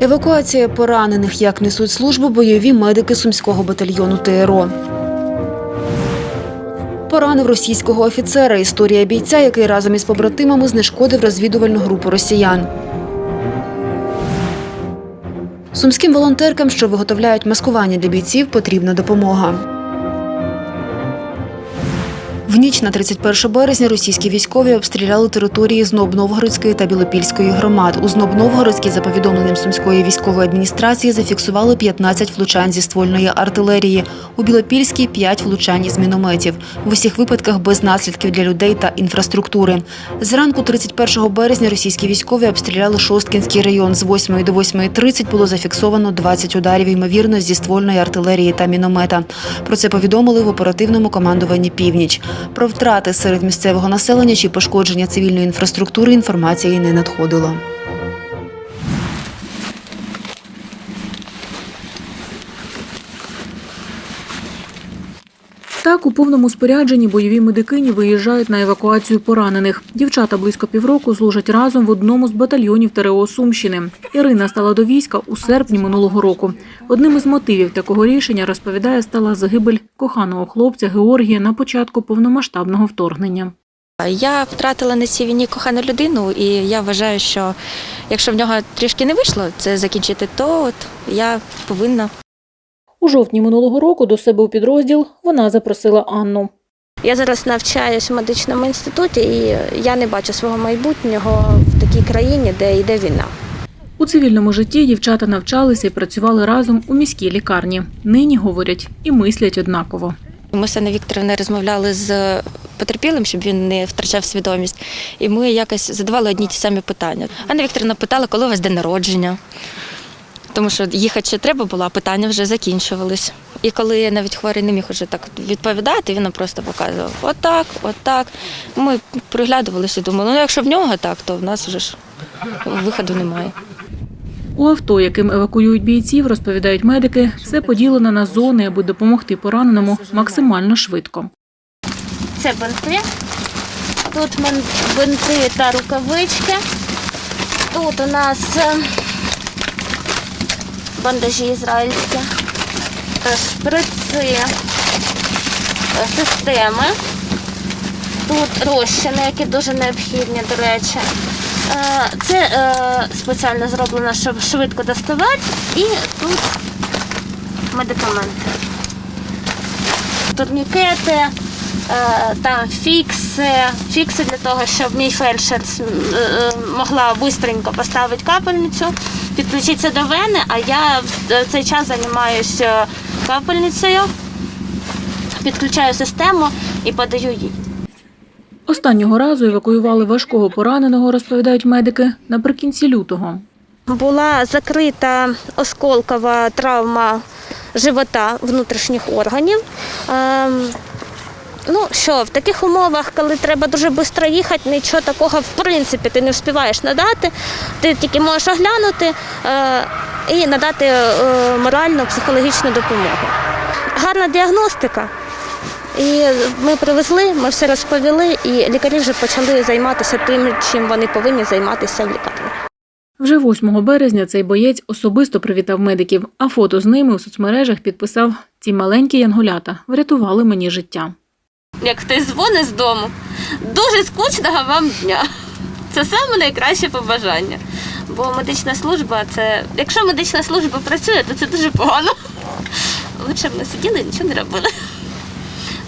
Евакуація поранених, як несуть службу бойові медики сумського батальйону ТРО. Поранив російського офіцера. Історія бійця, який разом із побратимами знешкодив розвідувальну групу росіян. Сумським волонтеркам, що виготовляють маскування для бійців, потрібна допомога. В ніч на 31 березня російські військові обстріляли території Зноб-Новгородської та Білопільської громад. У Зноб-Новгородській, за повідомленням Сумської військової адміністрації, зафіксували 15 влучань зі ствольної артилерії. У Білопільській – 5 влучань із мінометів. В усіх випадках без наслідків для людей та інфраструктури. Зранку 31 березня російські військові обстріляли Шосткінський район. З 8 до 8.30 було зафіксовано 20 ударів, ймовірно, зі ствольної артилерії та міномета. Про це повідомили в оперативному командуванні «Північ». Про втрати серед місцевого населення чи пошкодження цивільної інфраструктури інформації не надходило. Так, у повному спорядженні бойові медикині виїжджають на евакуацію поранених. Дівчата близько півроку служать разом в одному з батальйонів ТРО Сумщини. Ірина стала до війська у серпні минулого року. Одним із мотивів такого рішення розповідає стала загибель коханого хлопця Георгія на початку повномасштабного вторгнення. Я втратила на цій війні кохану людину, і я вважаю, що якщо в нього трішки не вийшло це закінчити, то от я повинна. У жовтні минулого року до себе у підрозділ вона запросила Анну. Я зараз навчаюсь в медичному інституті, і я не бачу свого майбутнього в такій країні, де йде війна. У цивільному житті дівчата навчалися і працювали разом у міській лікарні. Нині говорять і мислять однаково. Ми з Анною Вікторовною розмовляли з потерпілим, щоб він не втрачав свідомість. І ми якось задавали одні ті самі питання. Анна Вікторовна питала, коли у вас день народження. Тому що їхати ще треба було, а питання вже закінчувались. І коли навіть хворий не міг уже так відповідати, він нам просто показував отак, отак. Ми приглядувалися думали, ну якщо в нього так, то в нас вже ж виходу немає. У авто, яким евакуюють бійців, розповідають медики, все поділено на зони, аби допомогти пораненому максимально швидко. Це бинти. Тут бинти та рукавички. Тут у нас е, бандажі ізраїльські, е, шприци, е, системи. Тут розчини, які дуже необхідні, до речі. Е, Це е, спеціально зроблено, щоб швидко доставати. І тут медикаменти турнікети, е, там фікси, фікси для того, щоб мій фельдшер е, е, могла швидко поставити капельницю, підключитися до вени, а я в е, цей час займаюся капельницею, підключаю систему і подаю їй. Останнього разу евакуювали важкого пораненого, розповідають медики, наприкінці лютого. Була закрита осколкова травма живота внутрішніх органів. Ну що, в таких умовах, коли треба дуже швидко їхати, нічого такого в принципі ти не встигаєш надати. Ти тільки можеш оглянути е, і надати е, моральну психологічну допомогу. Гарна діагностика. І ми привезли, ми все розповіли, і лікарі вже почали займатися тим, чим вони повинні займатися в лікарні. Вже 8 березня цей боєць особисто привітав медиків, а фото з ними у соцмережах підписав «Ці маленькі янголята врятували мені життя». Як хтось дзвонить з дому. Дуже скучного вам дня. Це саме найкраще побажання. Бо медична служба це. Якщо медична служба працює, то це дуже погано. Лучше б не сиділи і нічого не робили.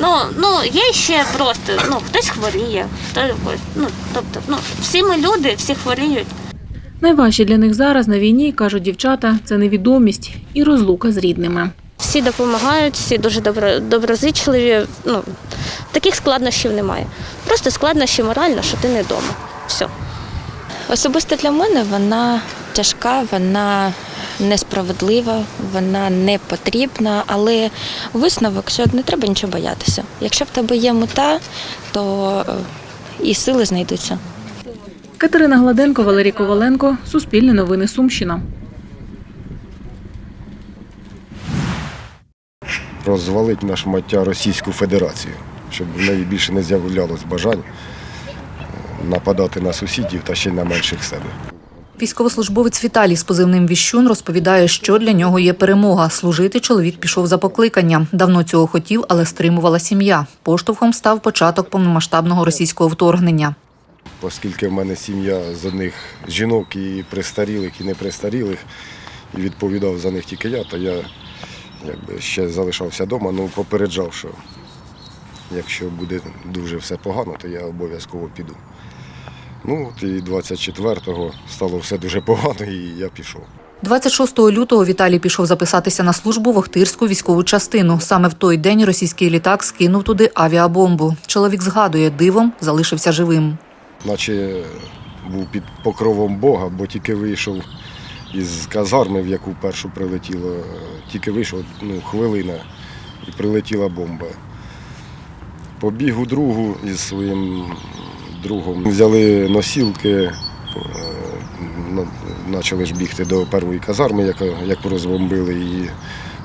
Ну, ну, є ще просто, ну, хтось хворіє, хто, ну, тобто, ну, всі ми люди, всі хворіють. Найважче для них зараз на війні, кажуть дівчата, це невідомість і розлука з рідними. Всі допомагають, всі дуже добро, доброзичливі. Ну, таких складнощів немає. Просто складнощі морально, що ти не вдома. Все. Особисто для мене вона тяжка, вона несправедлива, вона не потрібна, але висновок, що не треба нічого боятися. Якщо в тебе є мета, то е, і сили знайдуться. Катерина Гладенко, Валерій Коваленко, Суспільне новини Сумщина. Розвалити на шмаття Російську Федерацію, щоб в неї більше не з'являлось бажань нападати на сусідів та ще й на менших себе. Військовослужбовець Віталій з позивним Віщун розповідає, що для нього є перемога. Служити чоловік пішов за покликанням. Давно цього хотів, але стримувала сім'я. Поштовхом став початок повномасштабного російського вторгнення. Оскільки в мене сім'я з одних жінок і престарілих, і непрестарілих, і відповідав за них тільки я, то я якби ще залишався вдома, ну попереджав, що якщо буде дуже все погано, то я обов'язково піду. Ну, от і 24-го стало все дуже погано, і я пішов. 26 лютого Віталій пішов записатися на службу в Охтирську військову частину. Саме в той день російський літак скинув туди авіабомбу. Чоловік згадує, дивом залишився живим. наче був під покровом Бога, бо тільки вийшов із казарми, в яку першу прилетіло, е, тільки вийшов ну, хвилина і прилетіла бомба. Побіг у другу із своїм другом. Взяли носілки, е, почали ж бігти до першої казарми, яка, яку розбомбили, і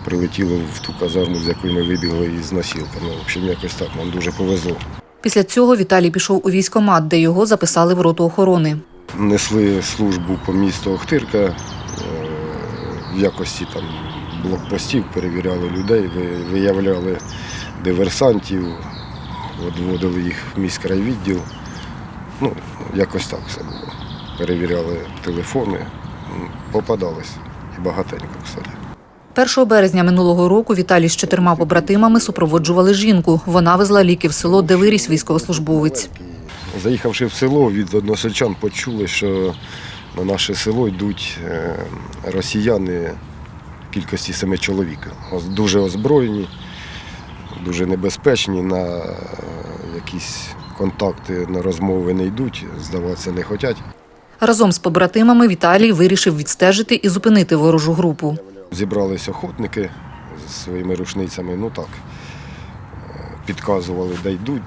прилетіло в ту казарму, з якої ми вибігли із носілками. В общем, якось так нам дуже повезло. Після цього Віталій пішов у військомат, де його записали в роту охорони. Несли службу по місту Охтирка е, в якості там блокпостів, перевіряли людей, виявляли диверсантів, відводили їх в міськрайвідділ. Ну, якось так все було. Перевіряли телефони, попадались і багатенько, кстати. 1 березня минулого року Віталій з чотирма побратимами супроводжували жінку. Вона везла ліки в село, де виріс військовослужбовець. Заїхавши в село, від односельчан почули, що на наше село йдуть е, росіяни в кількості семи чоловік. Дуже озброєні, дуже небезпечні, на е, якісь контакти, на розмови не йдуть, здаватися не хочуть. Разом з побратимами Віталій вирішив відстежити і зупинити ворожу групу. Зібрались охотники зі своїми рушницями, ну так, підказували, де йдуть,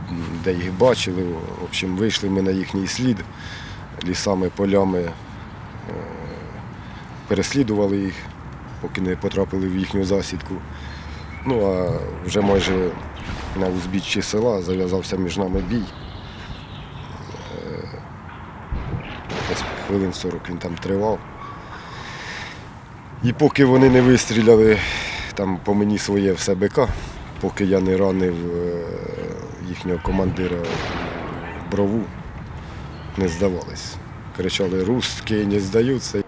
де їх бачили. В общем, вийшли ми на їхній слід лісами, полями, е, переслідували їх, поки не потрапили в їхню засідку. Ну а вже майже на узбіччі села зав'язався між нами бій. Е, Десь хвилин 40 він там тривав. І поки вони не вистріляли там по мені своє все БК, поки я не ранив е, їхнього командира брову, не здавались. Кричали русські не здаються.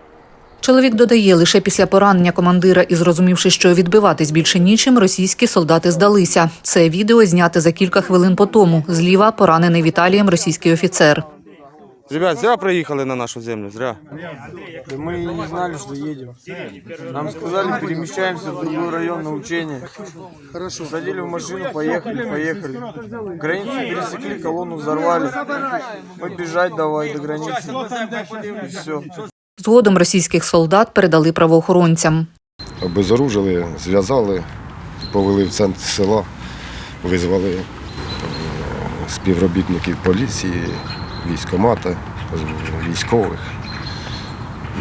Чоловік додає, лише після поранення командира і зрозумівши, що відбиватись більше нічим, російські солдати здалися. Це відео зняте за кілька хвилин по тому. Зліва поранений Віталієм російський офіцер. Ребят, зря проехали на нашу землю, зря. Да мы и не знали, что едем. Нам сказали, перемещаемся в другой район на учение. Хорошо. Садили в машину, поехали, поехали. Границу пересекли, колонну взорвали. Мы бежать давай до границы. И все. Згодом російських солдат передали правоохоронцям. Обезоружили, зв'язали, повели в центр села, визвали е, співробітників поліції, військомата, військових.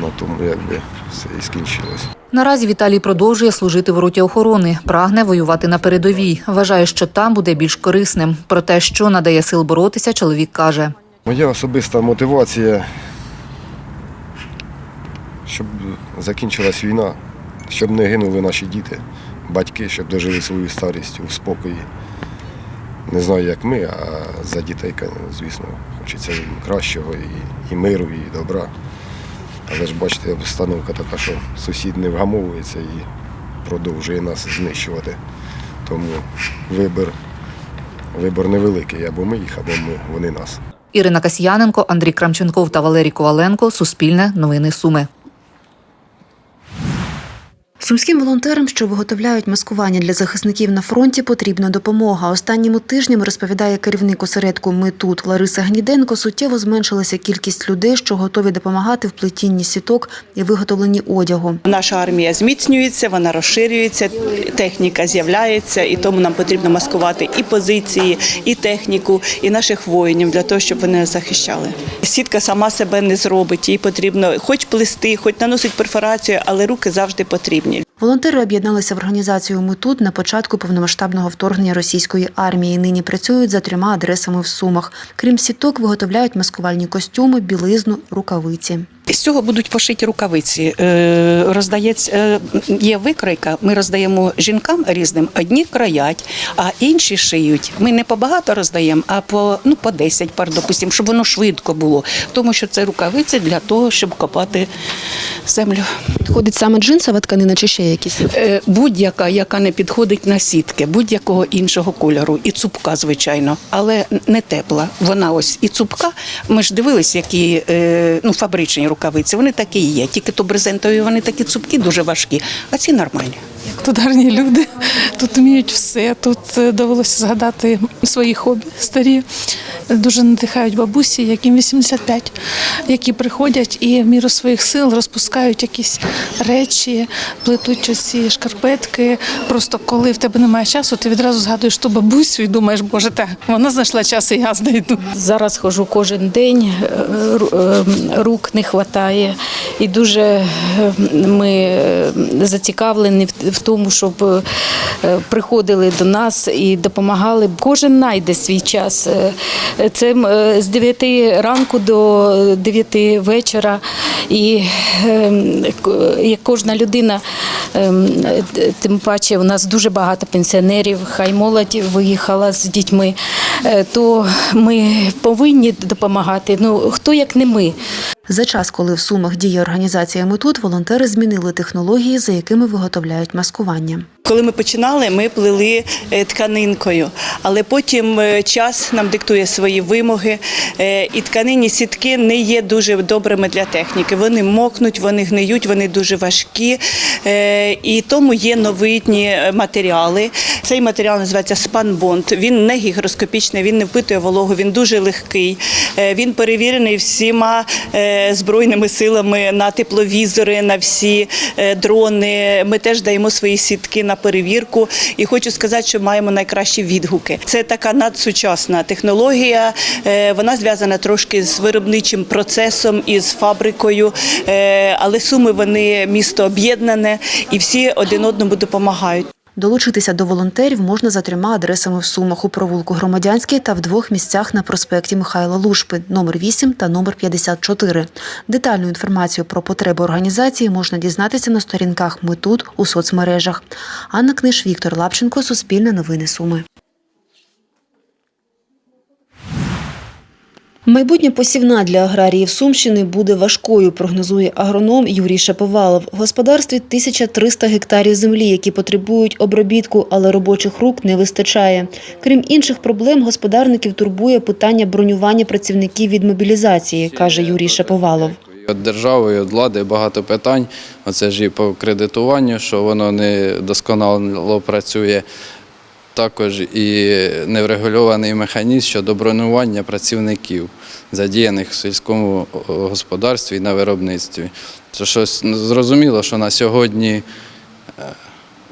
На тому якби все і скінчилось. Наразі Віталій продовжує служити в роті охорони, прагне воювати на передовій. Вважає, що там буде більш корисним. Про те, що надає сил боротися, чоловік каже. Моя особиста мотивація, щоб закінчилась війна, щоб не гинули наші діти, батьки, щоб дожили свою старість у спокої. Не знаю, як ми, а за дітей, звісно, хочеться їм кращого і, і миру, і добра. Але ж бачите, обстановка така, що сусід не вгамовується і продовжує нас знищувати. Тому вибір, вибір невеликий, або ми їх, або ми, вони нас. Ірина Касьяненко, Андрій Крамченков та Валерій Коваленко. Суспільне новини Суми. Сумським волонтерам, що виготовляють маскування для захисників на фронті, потрібна допомога. Останніми тижнями розповідає керівник осередку Ми тут Лариса Гніденко. Суттєво зменшилася кількість людей, що готові допомагати в плетінні сіток і виготовленні одягу. Наша армія зміцнюється, вона розширюється, техніка з'являється, і тому нам потрібно маскувати і позиції, і техніку, і наших воїнів для того, щоб вони захищали. Сітка сама себе не зробить, їй потрібно хоч плести, хоч наносить перфорацію, але руки завжди потрібні. Волонтери об'єдналися в організацію Ми тут на початку повномасштабного вторгнення російської армії. Нині працюють за трьома адресами в Сумах. Крім сіток, виготовляють маскувальні костюми, білизну, рукавиці. З цього будуть пошиті рукавиці. Е, Роздається, е, є викройка, ми роздаємо жінкам різним. Одні краять, а інші шиють. Ми не по багато роздаємо, а по, ну, по 10 пар, допустимо, щоб воно швидко було. Тому що це рукавиці для того, щоб копати землю. Підходить саме джинсова тканина чи ще якісь? Е, Будь-яка, яка не підходить на сітки, будь-якого іншого кольору, і цупка, звичайно, але не тепла. Вона ось і цупка. Ми ж дивились, які е, ну, фабричні рукавиці, вони такі і є. Тільки то брезентові вони такі цупкі, дуже важкі, а ці нормальні. Тут гарні люди, тут вміють все. Тут е, довелося згадати свої хобі старі. Дуже надихають бабусі, яким 85, які приходять і в міру своїх сил розпускають якісь речі, плетуть оці шкарпетки. Просто коли в тебе немає часу, ти відразу згадуєш ту бабусю і думаєш, боже, так, вона знайшла час, і я знайду. Зараз хожу кожен день, е, е, рук не вистачає. І дуже ми зацікавлені в тому, щоб е, приходили до нас і допомагали. Кожен знайде свій час. Е, Це е, з 9 ранку до 9 вечора. І е, як кожна людина, е, тим паче у нас дуже багато пенсіонерів, хай молодь виїхала з дітьми, е, то ми повинні допомагати. Ну хто як не ми. За час, коли в Сумах діє організація Метут, волонтери змінили технології, за якими виготовляють маскування. Коли ми починали, ми плели е, тканинкою, але потім е, час нам диктує свої вимоги, е, і тканинні сітки не є дуже добрими для техніки. Вони мокнуть, вони гниють, вони дуже важкі, і тому є новітні матеріали. Цей матеріал називається спанбонд. Він не гігроскопічний, він не впитує вологу, він дуже легкий. Він перевірений всіма збройними силами на тепловізори, на всі дрони. Ми теж даємо свої сітки на перевірку. І хочу сказати, що маємо найкращі відгуки. Це така надсучасна технологія. е, Вона зв'язана трошки з виробничим процесом і з фабрикою. Е, Але суми вони місто об'єднане і всі один одному допомагають. Долучитися до волонтерів можна за трьома адресами в Сумах у провулку Громадянський та в двох місцях на проспекті Михайла Лушпи, номер 8 та номер 54. Детальну інформацію про потреби організації можна дізнатися на сторінках Ми тут у соцмережах. Анна Книж, Віктор Лапченко, Суспільне новини Суми. Майбутня посівна для аграріїв Сумщини буде важкою, прогнозує агроном Юрій Шаповалов. В господарстві 1300 гектарів землі, які потребують обробітку, але робочих рук не вистачає. Крім інших проблем, господарників турбує питання бронювання працівників від мобілізації, каже Юрій Шаповалов. Від держави, від влади багато питань. Оце ж і по кредитуванню, що воно не досконало працює. Також і неврегульований механізм щодо бронювання працівників, задіяних в сільському господарстві і на виробництві. Це щось ну, зрозуміло, що на сьогодні, е,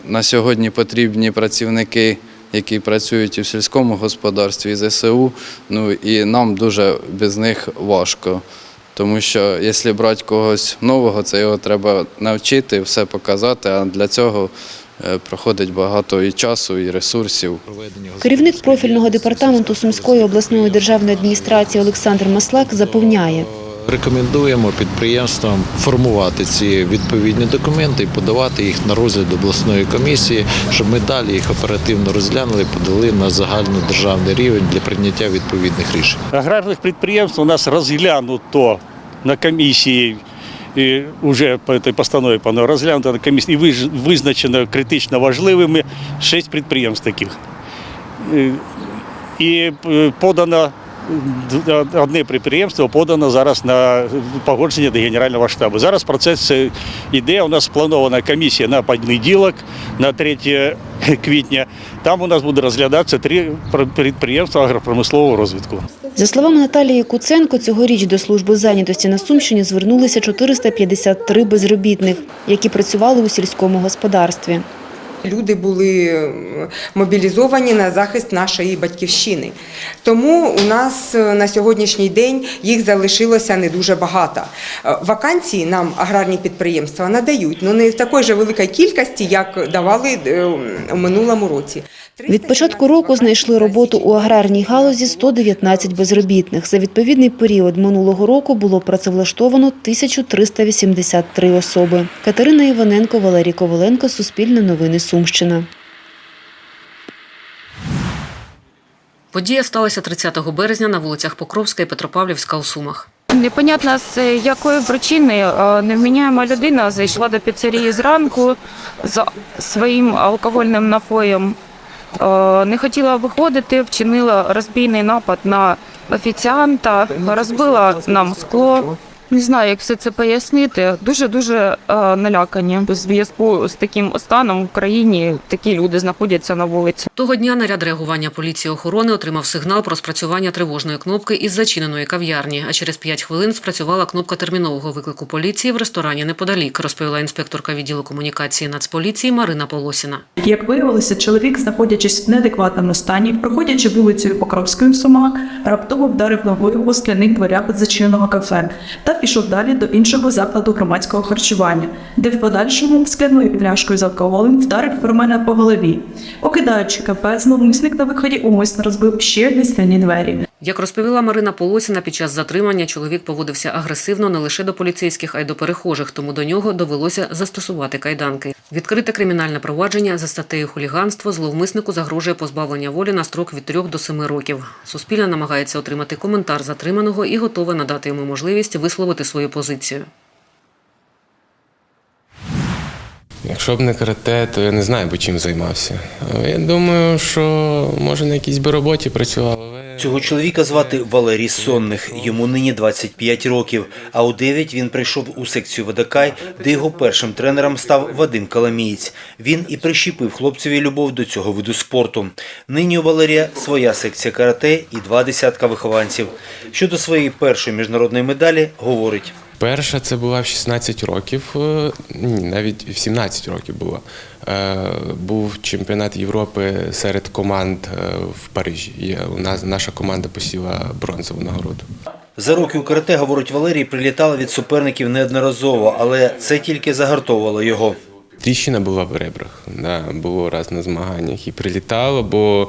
на сьогодні потрібні працівники, які працюють і в сільському господарстві, і ЗСУ. Ну і нам дуже без них важко. Тому що якщо брати когось нового, це його треба навчити, все показати, а для цього проходить багато і часу, і ресурсів. Керівник профільного департаменту Сумської обласної державної адміністрації Олександр Маслак запевняє. Рекомендуємо підприємствам формувати ці відповідні документи і подавати їх на розгляд обласної комісії, щоб ми далі їх оперативно розглянули, подали на загальнодержавний рівень для прийняття відповідних рішень. Аграрних підприємств у нас розглянуто на комісії. І вже по цій постанові пане розглянуто на комісії визначено критично важливими шість підприємств таких. Е, І е, подано одне підприємство подано зараз на погодження до Генерального штабу. Зараз процес е, іде. У нас спланована комісія на понеділок, на 3 квітня. Там у нас буде розглядатися три підприємства агропромислового розвитку. За словами Наталії Куценко, цьогоріч до служби зайнятості на Сумщині звернулися 453 безробітних, які працювали у сільському господарстві. Люди були мобілізовані на захист нашої батьківщини. Тому у нас е, на сьогоднішній день їх залишилося не дуже багато. Е, Вакансії нам аграрні підприємства надають, але не в такій же великій кількості, як давали е, у минулому році. Від початку року знайшли роботу у аграрній галузі 119 безробітних. За відповідний період минулого року було працевлаштовано 1383 особи. Катерина Іваненко, Валерій Коваленко, Суспільне новини Сумщина. Подія сталася 30 березня на вулицях Покровська і Петропавлівська у Сумах. Непонятно з якої причини е, невміняема людина зайшла до піцерії зранку за своїм алкогольним напоєм. Е, Не хотіла виходити, вчинила розбійний напад на офіціанта, розбила нам скло. Не знаю, як все це пояснити. Дуже дуже налякані. У зв'язку з таким станом в країні такі люди знаходяться на вулиці. Того дня наряд реагування поліції охорони отримав сигнал про спрацювання тривожної кнопки із зачиненої кав'ярні. А через 5 хвилин спрацювала кнопка термінового виклику поліції в ресторані неподалік, розповіла інспекторка відділу комунікації Нацполіції Марина Полосіна. Як виявилося, чоловік, знаходячись в неадекватному стані, проходячи вулицею Покровської в Сумах, раптово вдарив ногою у скляних дверях зачиненого кафе та пішов далі до іншого закладу громадського харчування, де в подальшому скинув пляшкою з алкоголем вдарив про мене по голові. Окидаючи кафе, зловмисник на виході умисно розбив ще одні скляні двері. Як розповіла Марина Полосіна, під час затримання чоловік поводився агресивно не лише до поліцейських, а й до перехожих, тому до нього довелося застосувати кайданки. Відкрите кримінальне провадження за статтею хуліганство зловмиснику загрожує позбавлення волі на строк від 3 до 7 років. Суспільне намагається отримати коментар затриманого і готове надати йому можливість висловити свою позицію. Якщо б не карате, то я не знаю, би чим займався. Я думаю, що може на якійсь би роботі працював. Цього чоловіка звати Валерій Сонних. Йому нині 25 років. А у 9 він прийшов у секцію Водокай, де його першим тренером став Вадим Каламієць. Він і прищепив хлопцеві любов до цього виду спорту. Нині у Валерія своя секція карате і два десятка вихованців. Щодо своєї першої міжнародної медалі, говорить. Перша це була в 16 років, е, ні, навіть в 17 років була. Е, Був чемпіонат Європи серед команд е, в Парижі. І у нас наша команда посіла бронзову нагороду. За роки у карате, говорить Валерій, прилітала від суперників неодноразово, але це тільки загартовувало його. Тріщина була в ребрах. Да, було раз на змаганнях і прилітало, бо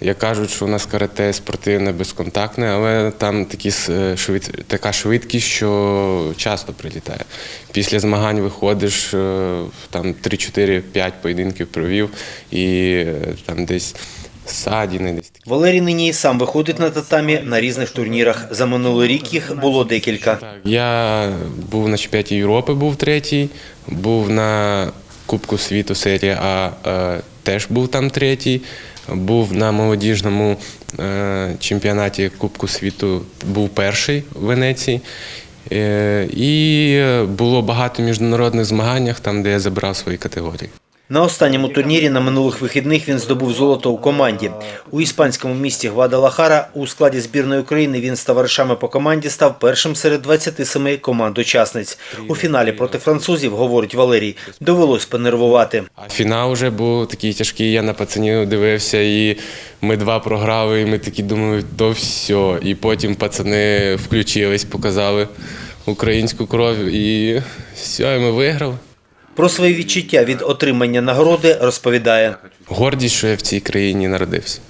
як кажуть, що у нас карате спортивне, безконтактне, але там такі швид, така швидкість, що часто прилітає. Після змагань виходиш, е, там 3-4-5 поєдинків провів і е, там десь ссадіни, десь Валерій нині і сам виходить на татамі на різних турнірах. За минулий рік їх було декілька. Я був на чемпіонаті Європи, був третій, був на Кубку світу серія А, е, теж був там третій. Був на молодіжному е, чемпіонаті Кубку світу, був перший в Венеції. Е, І було багато міжнародних змаганнях, там, де я забрав свої категорії. На останньому турнірі на минулих вихідних він здобув золото у команді. У іспанському місті Гвадалахара у складі збірної України він з товаришами по команді став першим серед 27 команд-учасниць. У фіналі проти французів, говорить Валерій, довелось понервувати. Фінал вже був такий тяжкий, я на пацанів дивився, і ми два програли, і ми такі думали, то все. І потім пацани включились, показали українську кров, і все, і ми виграли. Про свої відчуття від отримання нагороди розповідає. Гордість, що я в цій країні народився.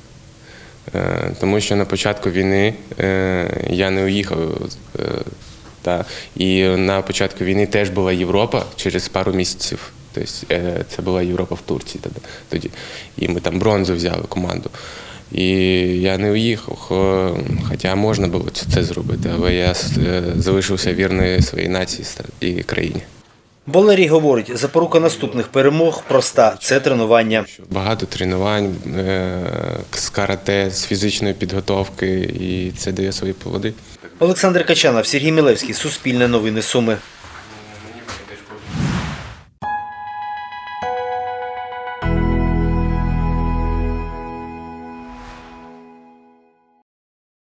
Е, Тому що на початку війни е, я не уїхав. е, Та, і на початку війни теж була Європа через пару місяців. Тобто це була Європа в Турції тоді. І ми там бронзу взяли команду. І я не уїхав, хоча можна було це зробити, але я залишився вірний своїй нації і країні. Валерій говорить, запорука наступних перемог проста це тренування. Багато тренувань е, з карате, з фізичної підготовки, і це дає свої плоди. Олександр Качанов, Сергій Мілевський, Суспільне новини Суми.